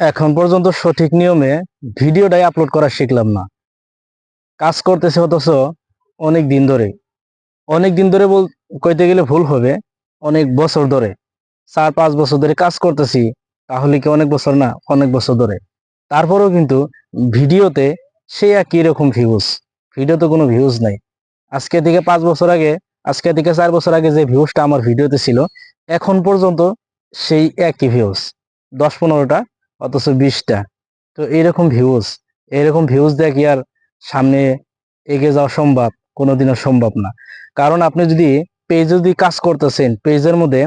এখন পর্যন্ত সঠিক নিয়মে ভিডিওটাই আপলোড করা শিখলাম না। কাজ করতেছে অথচ অনেক দিন ধরে। অনেক দিন ধরে বল কইতে গেলে ভুল হবে। অনেক বছর ধরে। চার, পাঁচ বছর ধরে কাজ করতেছি। তাহলে কি অনেক বছর না? অনেক বছর ধরে। তারপরেও কিন্তু ভিডিওতে সে একই রকম ভিউজ ভিডিওতে কোনো ভিউজ নাই। আজকে থেকে পাঁচ বছর আগে, আজকে থেকে চার বছর আগে যে ভিউজটা আমার ভিডিওতে ছিল, এখন পর্যন্ত সেই একই ভিউজ দশ, পনেরোটা অথচ বিশটা তো এইরকম ভিউজ এরকম ভিউজ কি আর সামনে এগিয়ে যাওয়া সম্ভব? কোনোদিনও সম্ভব না। কারণ আপনি যদি পেজ যদি কাজ করতেছেন পেজের মধ্যে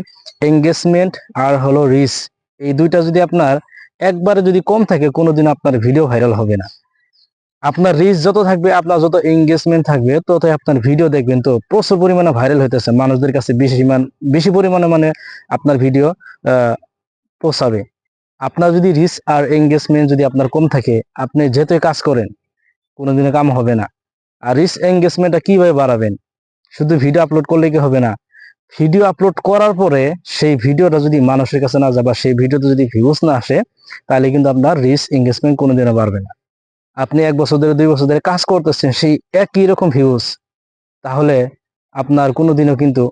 এঙ্গেজমেন্ট আর হলো রিচ এই দুইটা যদি আপনার একবারে যদি কম থাকে, কোনোদিন আপনার ভিডিও ভাইরাল হবে না। আপনার রিচ যত থাকবে, আপনার যত এঙ্গেজমেন্ট থাকবে, ততই আপনার ভিডিও দেখবেন। তো প্রচুর পরিমাণে ভাইরাল হইতেছে। মানুষদের কাছে বেশি বেশি পরিমাণে মানে আপনার ভিডিও পৌঁছাবে। আপনার যদি রিচ আর এঙ্গেজমেন্ট যদি আপনার কম থাকে, আপনি যেহেতু কাজ করেন, কোনোদিনও কাম হবে না। আর রিচ এঙ্গেজমেন্টটা কীভাবে বাড়াবেন? শুধু ভিডিও আপলোড করলে কি হবে না? ভিডিও আপলোড করার পরে সেই ভিডিওটা যদি মানুষের কাছে না যায় বা সেই ভিডিওতে যদি ভিউজ না আসে, তাহলে কিন্তু আপনার রিচ এঙ্গেজমেন্ট কোনোদিনও বাড়বে না। আপনি এক বছর ধরে, দুই বছর ধরে কাজ করতেছেন, সেই একই রকম ভিউজ তাহলে আপনার কোনোদিনও কিন্তু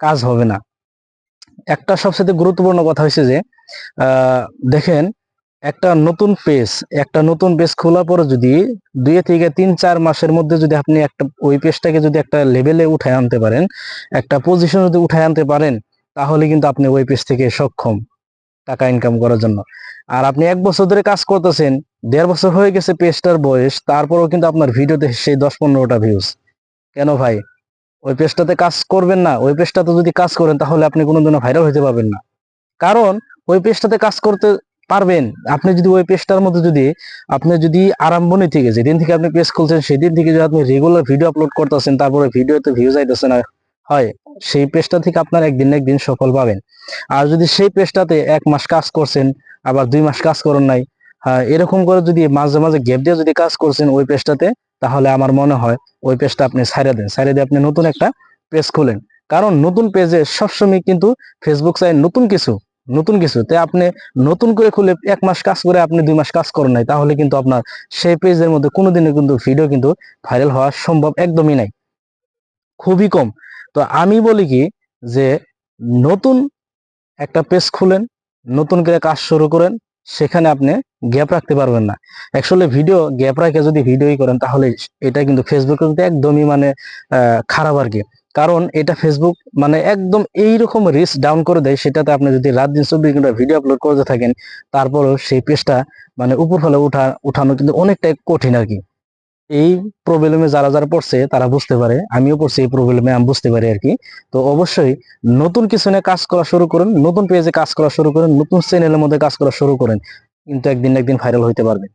কাজ হবে না। একটা সবচেয়ে গুরুত্বপূর্ণ কথা হয়েছে যে দেখেন, একটা নতুন পেজ একটা নতুন পেজ খোলার পরে যদি দুই থেকে তিন, চার মাসের মধ্যে যদি আপনি একটা, ওই পেজটাকে যদি একটা লেভেলে উঠায় আনতে পারেন, একটা পজিশন যদি উঠায় আনতে পারেন, তাহলে কিন্তু আপনি ওই পেজ থেকে সক্ষম টাকা ইনকাম করার জন্য। আর আপনি এক বছর ধরে কাজ করতেছেন, দেড় বছর হয়ে গেছে পেজটার বয়স, তারপরেও কিন্তু আপনার ভিডিওতে সেই দশ, পনেরোটা ভিউজ কেন ভাই? ওই পেজটাতে কাজ করবেন না, ওই পেজটাতে যদি কাজ করেন তাহলে আপনি কোনোদিনও ভাইরাল হতে পারবেন না। কারণ ওই পেজটাতে কাজ করতে পারবেন, আপনি যদি ওই পেজটার মধ্যে যদি, আপনি যদি আরম্ভনি থেকে যেদিন থেকে আপনি পেজ খুলছেন, সেদিন থেকে যদি আপনি রেগুলার ভিডিও আপলোড করতেছেন, তারপরে ভিডিওতে ভিউজ আইতেছে না, হয়, সেই পেজটা থেকে আপনার একদিন একদিন সফল পাবেন। আর যদি সেই পেজটাতে এক মাস কাজ করছেন, আবার দুই মাস কাজ করেন নাই এরকম করে যদি মাঝে মাঝে গ্যাপ দিয়ে যদি কাজ করছেন ওই পেজটাতে তাহলে আমার মনে হয় ওই পেজটা আপনি ছাইড়া দেন। ছাইড়া দিয়ে আপনি নতুন একটা পেজ খুলেন। কারণ নতুন পেজে সবসময় কিন্তু ফেসবুক চাই নতুন কিছু নতুন কিছু। তে আপনি নতুন করে খুলে এক মাস কাজ করে আপনি দুই মাস কাজ করেন নাই, তাহলে কিন্তু আপনার সেই পেজের মধ্যে কোনোদিনও কিন্তু ভিডিও কিন্তু ভাইরাল হওয়া সম্ভব একদমই নাই। খুবই কম। তো আমি বলি কি যে নতুন একটা পেজ খুলেন, নতুন করে কাজ শুরু করেন সেখানে আপনি গ্যাপ রাখতে পারবেন না। অ্যাকচুয়ালি ভিডিও গ্যাপ রাখে যদি ভিডিওই করেন, তাহলে এটা কিন্তু ফেসবুকে কিন্তু একদমই মানে খারাপ আর কি। কারণ এটা ফেসবুক মানে একদম এইরকম রিস্ক ডাউন করে দেয়, সেটাতে আপনি যদি রাত দিন চব্বিশ ঘণ্টা ভিডিও আপলোড করতে থাকেন, তারপরও সেই পেজটা মানে উপর ফলে উঠা, উঠানো কিন্তু অনেকটাই কঠিন আর কি। এই প্রবলেমে যারা যারা পড়ছে, তারা বুঝতে পারে, আমিও পড়ছি এই প্রবলেমে আমি বুঝতে পারি আর কি তো অবশ্যই নতুন কিছু নিয়ে কাজ করা শুরু করেন, নতুন পেজে কাজ করা শুরু করেন, নতুন চ্যানেলের মধ্যে কাজ করা শুরু করেন, কিন্তু একদিন একদিন ভাইরাল হইতে পারবেন।